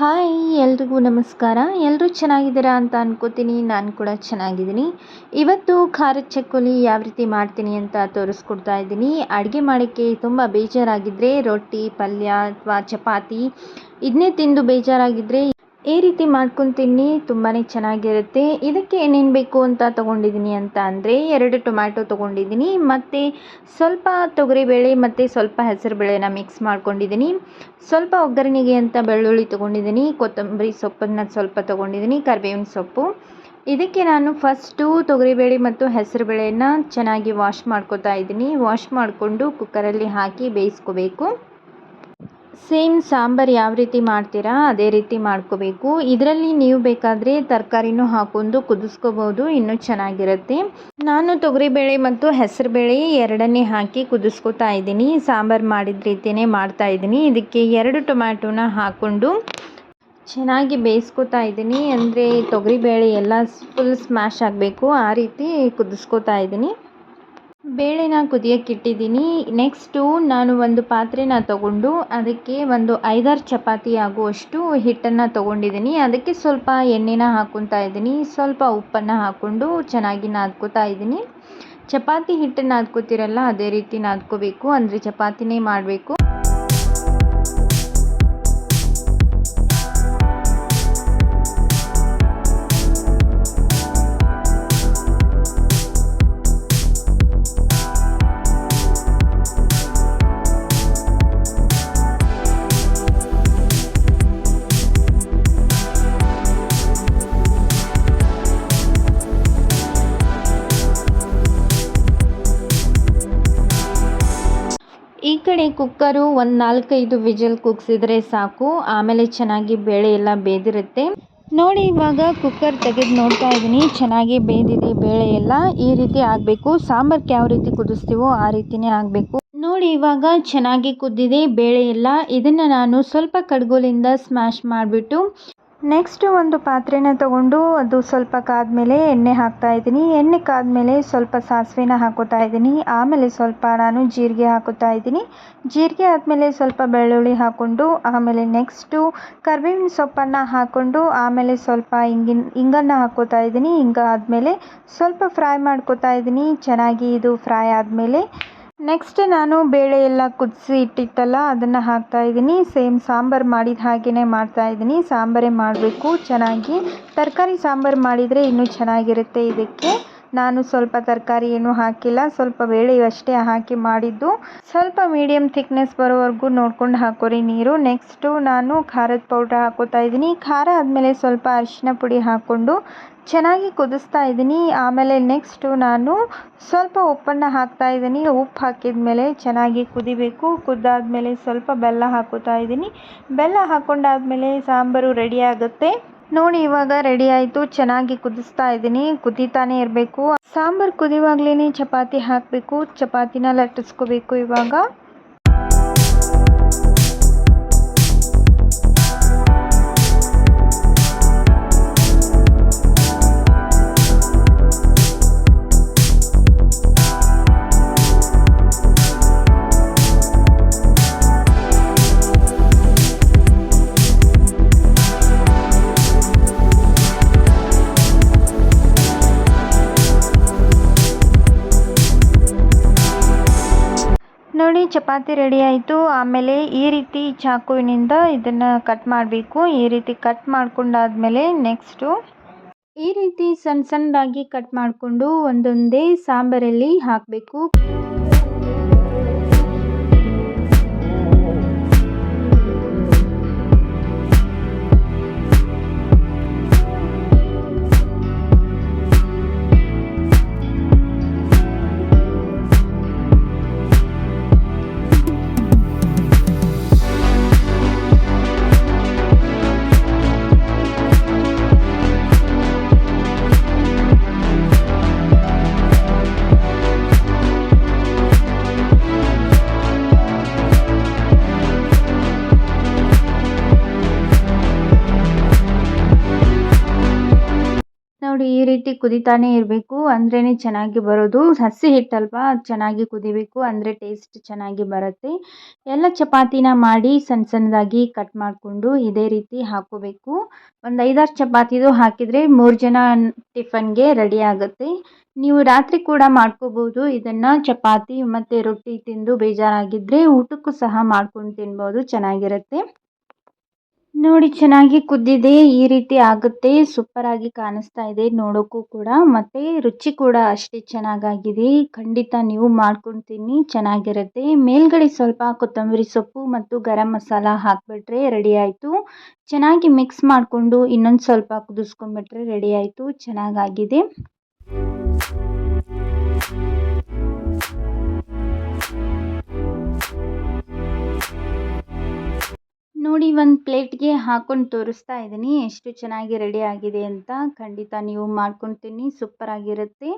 Hi, ಎಲ್ರಿಗೂ ನಮಸ್ಕಾರ. ಎಲ್ಲರೂ ಚೆನ್ನಾಗಿದ್ದೀರಾ ಅಂತ ಅನ್ಕೋತೀನಿ. ನಾನು ಕೂಡ ಚೆನ್ನಾಗಿದ್ದೀನಿ. ಇವತ್ತು ಖಾರದ ಚಕ್ಕುಲಿ ಯಾವ ರೀತಿ ಮಾಡ್ತೀನಿ ಅಂತ ತೋರಿಸ್ಕೊಡ್ತಾ ಇದ್ದೀನಿ. ಅಡುಗೆ ಮಾಡೋಕ್ಕೆ ತುಂಬ ಬೇಜಾರಾಗಿದ್ದರೆ ರೊಟ್ಟಿ, ಪಲ್ಯ ಅಥವಾ ಚಪಾತಿ ಇದನ್ನೇ ತಿಂದು ಬೇಜಾರಾಗಿದ್ದರೆ ಈ ರೀತಿ ಮಾಡ್ಕೊಂಡು ತಿನ್ನಿ ತುಂಬಾ ಚೆನ್ನಾಗಿರುತ್ತೆ. ಇದಕ್ಕೆ ಏನೇನು ಬೇಕು ಅಂತ ತೊಗೊಂಡಿದ್ದೀನಿ ಅಂತ ಅಂದರೆ, ಎರಡು ಟೊಮ್ಯಾಟೊ ತೊಗೊಂಡಿದ್ದೀನಿ ಮತ್ತು ಸ್ವಲ್ಪ ತೊಗರಿಬೇಳೆ ಮತ್ತು ಸ್ವಲ್ಪ ಹೆಸರುಬೇಳೆನ ಮಿಕ್ಸ್ ಮಾಡ್ಕೊಂಡಿದ್ದೀನಿ ಸ್ವಲ್ಪ ಒಗ್ಗರಣೆಗೆ ಅಂತ ಬೆಳ್ಳುಳ್ಳಿ ತೊಗೊಂಡಿದ್ದೀನಿ ಕೊತ್ತಂಬರಿ ಸೊಪ್ಪನ್ನು ಸ್ವಲ್ಪ ತೊಗೊಂಡಿದ್ದೀನಿ ಕರಿಬೇವಿನ ಸೊಪ್ಪು. ಇದಕ್ಕೆ ನಾನು ಫಸ್ಟು ತೊಗರಿಬೇಳೆ ಮತ್ತು ಹೆಸರುಬೇಳೆನ ಚೆನ್ನಾಗಿ ವಾಶ್ ಮಾಡ್ಕೋತಾ ಇದ್ದೀನಿ ವಾಶ್ ಮಾಡಿಕೊಂಡು ಕುಕ್ಕರಲ್ಲಿ ಹಾಕಿ ಬೇಯಿಸ್ಕೋಬೇಕು. ಸೇಮ್ ಸಾಂಬಾರು ಯಾವ ರೀತಿ ಮಾಡ್ತೀರಾ, ಅದೇ ರೀತಿ ಮಾಡ್ಕೋಬೇಕು. ಇದರಲ್ಲಿ ನೀವು ಬೇಕಾದರೆ ತರಕಾರಿನೂ ಹಾಕೊಂಡು ಕುದಿಸ್ಕೋಬೋದು, ಇನ್ನೂ ಚೆನ್ನಾಗಿರುತ್ತೆ. ನಾನು ತೊಗರಿಬೇಳೆ ಮತ್ತು ಹೆಸರುಬೇಳೆ ಎರಡನ್ನೇ ಹಾಕಿ ಕುದಿಸ್ಕೊತಾ ಇದ್ದೀನಿ. ಸಾಂಬಾರು ಮಾಡಿದ ರೀತಿಯೇ ಮಾಡ್ತಾ ಇದ್ದೀನಿ. ಇದಕ್ಕೆ ಎರಡು ಟೊಮ್ಯಾಟೋನ ಹಾಕ್ಕೊಂಡು ಚೆನ್ನಾಗಿ ಬೇಯಿಸ್ಕೊತಾ ಇದ್ದೀನಿ. ಅಂದರೆ ತೊಗರಿಬೇಳೆ ಎಲ್ಲ ಫುಲ್ ಸ್ಮ್ಯಾಶ್ ಆಗಬೇಕು. ಆ ರೀತಿ ಕುದಿಸ್ಕೊತಾ ಇದ್ದೀನಿ. ಬೇಳೆನ ಕುದಿಯೋಕ್ಕಿಟ್ಟಿದ್ದೀನಿ. ನೆಕ್ಸ್ಟು ನಾನು ಒಂದು ಪಾತ್ರೆನ ತಗೊಂಡು ಅದಕ್ಕೆ ಒಂದು ಐದಾರು ಚಪಾತಿ ಆಗುವಷ್ಟು ಹಿಟ್ಟನ್ನು ತೊಗೊಂಡಿದ್ದೀನಿ. ಅದಕ್ಕೆ ಸ್ವಲ್ಪ ಎಣ್ಣೆನ ಹಾಕ್ಕೊತಾ ಇದ್ದೀನಿ. ಸ್ವಲ್ಪ ಉಪ್ಪನ್ನು ಹಾಕ್ಕೊಂಡು ಚೆನ್ನಾಗಿ ನಾದ್ಕೋತಾ ಇದ್ದೀನಿ. ಚಪಾತಿ ಹಿಟ್ಟನ್ನು ನಾದ್ಕೋತಿರಲ್ಲ, ಅದೇ ರೀತಿ ನಾದ್ಕೋಬೇಕು. ಅಂದರೆ ಚಪಾತಿನೇ ಮಾಡಬೇಕು. ಈ ಕಡೆ ಕುಕ್ಕರು ಒಂದು ನಾಲ್ಕೈದು ವಿಜಲ್ ಕುಗ್ಸಿದ್ರೆ ಸಾಕು. ಆಮೇಲೆ ಚೆನ್ನಾಗಿ ಬೇಳೆ ಎಲ್ಲ ಬೇದಿರುತ್ತೆ. ನೋಡಿ, ಇವಾಗ ಕುಕ್ಕರ್ ತೆಗೆದು ನೋಡ್ತಾ ಇದ್ದೀನಿ. ಚೆನ್ನಾಗಿ ಬೇದಿದೆ ಬೇಳೆ ಎಲ್ಲ. ಈ ರೀತಿ ಆಗಬೇಕು. ಸಾಂಬಾರ್ಗೆ ಯಾವ ರೀತಿ ಕುದಿಸ್ತೀವೋ ಆ ರೀತಿನೇ ಆಗಬೇಕು. ನೋಡಿ, ಇವಾಗ ಚೆನ್ನಾಗಿ ಕುದ್ದಿದೆ ಬೇಳೆ ಎಲ್ಲ. ಇದನ್ನು ನಾನು ಸ್ವಲ್ಪ ಕಡ್ಗೋಲಿಂದ ಸ್ಮ್ಯಾಶ್ ಮಾಡಿಬಿಟ್ಟು ನೆಕ್ಸ್ಟ್ ಒಂದು ಪಾತ್ರೆನ ತಗೊಂಡು ಅದು ಸ್ವಲ್ಪ ಕಾದ್ಮೇಲೆ ಎಣ್ಣೆ ಹಾಕ್ತಾ ಇದ್ದೀನಿ. ಎಣ್ಣೆ ಕಾದ್ಮೇಲೆ ಸ್ವಲ್ಪ ಸಾಸಿವೆನ ಹಾಕೋತಾ ಇದ್ದೀನಿ. ಆಮೇಲೆ ಸ್ವಲ್ಪ ನಾನು ಜೀರಿಗೆ ಹಾಕೋತಾ ಇದ್ದೀನಿ. ಜೀರಿಗೆ ಆದಮೇಲೆ ಸ್ವಲ್ಪ ಬೆಳ್ಳುಳ್ಳಿ ಹಾಕ್ಕೊಂಡು, ಆಮೇಲೆ ನೆಕ್ಸ್ಟು ಕರ್ಬೇವಿನ ಸೊಪ್ಪನ್ನು ಹಾಕ್ಕೊಂಡು, ಆಮೇಲೆ ಸ್ವಲ್ಪ ಇಂಗಿನ, ಇಂಗನ್ನು ಹಾಕೋತಾ ಇದ್ದೀನಿ. ಇಂಗ ಆದಮೇಲೆ ಸ್ವಲ್ಪ ಫ್ರೈ ಮಾಡ್ಕೋತಾ ಇದ್ದೀನಿ. ಚೆನ್ನಾಗಿ ಇದು ಫ್ರೈ ಆದಮೇಲೆ. ನೆಕ್ಸ್ಟ್ ನಾನು ಬೇಳೆ ಎಲ್ಲ ಕುದಿಸಿ ಇಟ್ಟಿತ್ತಲ್ಲ, ಅದನ್ನು ಹಾಕ್ತಾ ಇದ್ದೀನಿ. ಸೇಮ್ ಸಾಂಬಾರು ಮಾಡಿದ ಹಾಗೆಯೇ ಮಾಡ್ತಾ ಇದ್ದೀನಿ. ಸಾಂಬಾರೇ ಮಾಡಬೇಕು, ಚೆನ್ನಾಗಿ. ತರಕಾರಿ ಸಾಂಬಾರು ಮಾಡಿದರೆ ಇನ್ನೂ ಚೆನ್ನಾಗಿರುತ್ತೆ ಇದಕ್ಕೆ. ನಾನು ಸ್ವಲ್ಪ ತರಕಾರಿ ಏನು ಹಾಕಿಲ್ಲ, ಸ್ವಲ್ಪ ಬೇಳೆ ಅಷ್ಟೇ ಹಾಕಿ ಮಾಡಿದ್ದು. ಸ್ವಲ್ಪ ಮೀಡಿಯಮ್ ಥಿಕ್ನೆಸ್ ಬರೋವರೆಗೂ ನೋಡ್ಕೊಂಡು ಹಾಕೋರಿ ನೀರು. ನೆಕ್ಸ್ಟು ನಾನು ಖಾರದ ಪೌಡ್ರ್ ಹಾಕೋತಾ ಇದ್ದೀನಿ. ಖಾರ ಆದಮೇಲೆ ಸ್ವಲ್ಪ ಅರಿಶಿನ ಪುಡಿ ಹಾಕ್ಕೊಂಡು ಚೆನ್ನಾಗಿ ಕುದಿಸ್ತಾ ಇದ್ದೀನಿ. ಆಮೇಲೆ ನೆಕ್ಸ್ಟು ನಾನು ಸ್ವಲ್ಪ ಉಪ್ಪನ್ನು ಹಾಕ್ತಾ ಇದ್ದೀನಿ. ಉಪ್ಪು ಹಾಕಿದ ಮೇಲೆ ಚೆನ್ನಾಗಿ ಕುದಿಬೇಕು. ಕುದ್ದಾದಮೇಲೆ ಸ್ವಲ್ಪ ಬೆಲ್ಲ ಹಾಕೋತಾ ಇದ್ದೀನಿ. ಬೆಲ್ಲ ಹಾಕ್ಕೊಂಡಾದ್ಮೇಲೆ ಸಾಂಬಾರು ರೆಡಿ ಆಗುತ್ತೆ. ನೋಡಿ, ಇವಾಗ ರೆಡಿ ಆಯಿತು. ಚೆನ್ನಾಗಿ ಕುದಿಸ್ತಾ ಇದ್ದೀನಿ. ಕುದಿತಾನೆ ಇರಬೇಕು. ಸಾಂಬಾರು ಕುದಿಯುವಾಗ್ಲೇ ಚಪಾತಿ ಹಾಕಬೇಕು. ಚಪಾತಿನ ಲಟ್ಟಿಸ್ಕೋಬೇಕು ಇವಾಗ. ಚಪಾತಿ ರೆಡಿ ಆಯಿತು. ಆಮೇಲೆ ಈ ರೀತಿ ಚಾಕುವಿನಿಂದ ಇದನ್ನು ಕಟ್ ಮಾಡಬೇಕು. ಈ ರೀತಿ ಕಟ್ ಮಾಡ್ಕೊಂಡಾದ್ಮೇಲೆ ನೆಕ್ಸ್ಟು ಈ ರೀತಿ ಸಣ್ಣ ಸಣ್ಣದಾಗಿ ಕಟ್ ಮಾಡಿಕೊಂಡು ಒಂದೊಂದೇ ಸಾಂಬಾರಲ್ಲಿ ಹಾಕಬೇಕು. ನೋಡಿ ಈ ರೀತಿ ಕುದಿತಾನೆ ಇರಬೇಕು. ಅಂದ್ರೇ ಚೆನ್ನಾಗಿ ಬರೋದು. ಹಸಿ ಹಿಟ್ಟಲ್ವಾ? ಚೆನ್ನಾಗಿ ಕುದಿಬೇಕು. ಅಂದರೆ ಟೇಸ್ಟ್ ಚೆನ್ನಾಗಿ ಬರುತ್ತೆ. ಎಲ್ಲ ಚಪಾತಿನ ಮಾಡಿ ಸಣ್ಣ ಸಣ್ಣದಾಗಿ ಕಟ್ ಮಾಡಿಕೊಂಡು ಇದೇ ರೀತಿ ಹಾಕೋಬೇಕು. ಒಂದು ಐದಾರು ಚಪಾತಿದು ಹಾಕಿದರೆ ಮೂರು ಜನ ಟಿಫನ್ಗೆ ರೆಡಿ ಆಗುತ್ತೆ. ನೀವು ರಾತ್ರಿ ಕೂಡ ಮಾಡ್ಕೋಬೋದು. ಇದನ್ನು ಚಪಾತಿ ಮತ್ತು ರೊಟ್ಟಿ ತಿಂದು ಬೇಜಾರಾಗಿದ್ದರೆ ಊಟಕ್ಕೂ ಸಹ ಮಾಡ್ಕೊಂಡು ತಿನ್ಬೋದು. ಚೆನ್ನಾಗಿರುತ್ತೆ. ನೋಡಿ, ಚೆನ್ನಾಗಿ ಕುದ್ದಿದೆ, ಈ ರೀತಿ ಆಗುತ್ತೆ, ಸೂಪರಾಗಿ ಕಾಣಿಸ್ತಾ ಇದೆ ನೋಡೋಕ್ಕೂ ಕೂಡ. ಮತ್ತೆ ರುಚಿ ಕೂಡ ಅಷ್ಟೇ ಚೆನ್ನಾಗಾಗಿದೆ. ಖಂಡಿತ ನೀವು ಮಾಡ್ಕೊಂಡು ತಿನ್ನಿ ಚೆನ್ನಾಗಿರುತ್ತೆ. ಮೇಲ್ಗಡೆ ಸ್ವಲ್ಪ ಕೊತ್ತಂಬರಿ ಸೊಪ್ಪು ಮತ್ತು ಗರಂ ಮಸಾಲ ಹಾಕಿಬಿಟ್ರೆ ರೆಡಿ ಆಯಿತು. ಚೆನ್ನಾಗಿ ಮಿಕ್ಸ್ ಮಾಡಿಕೊಂಡು ಇನ್ನೊಂದು ಸ್ವಲ್ಪ ಕುದಿಸ್ಕೊಂಡ್ಬಿಟ್ರೆ ರೆಡಿ ಆಯಿತು, ಚೆನ್ನಾಗಾಗಿದೆ. ನೋಡಿ ಒಂದು ಪ್ಲೇಟ್ಗೆ ಹಾಕ್ಕೊಂಡು ತೋರಿಸ್ತಾ ಇದ್ದೀನಿ ಎಷ್ಟು ಚೆನ್ನಾಗಿ ರೆಡಿ ಆಗಿದೆ ಅಂತ ಖಂಡಿತ ನೀವು ಮಾಡ್ಕೊಂಡು ತಿನ್ನಿ ಸೂಪರಾಗಿರುತ್ತೆ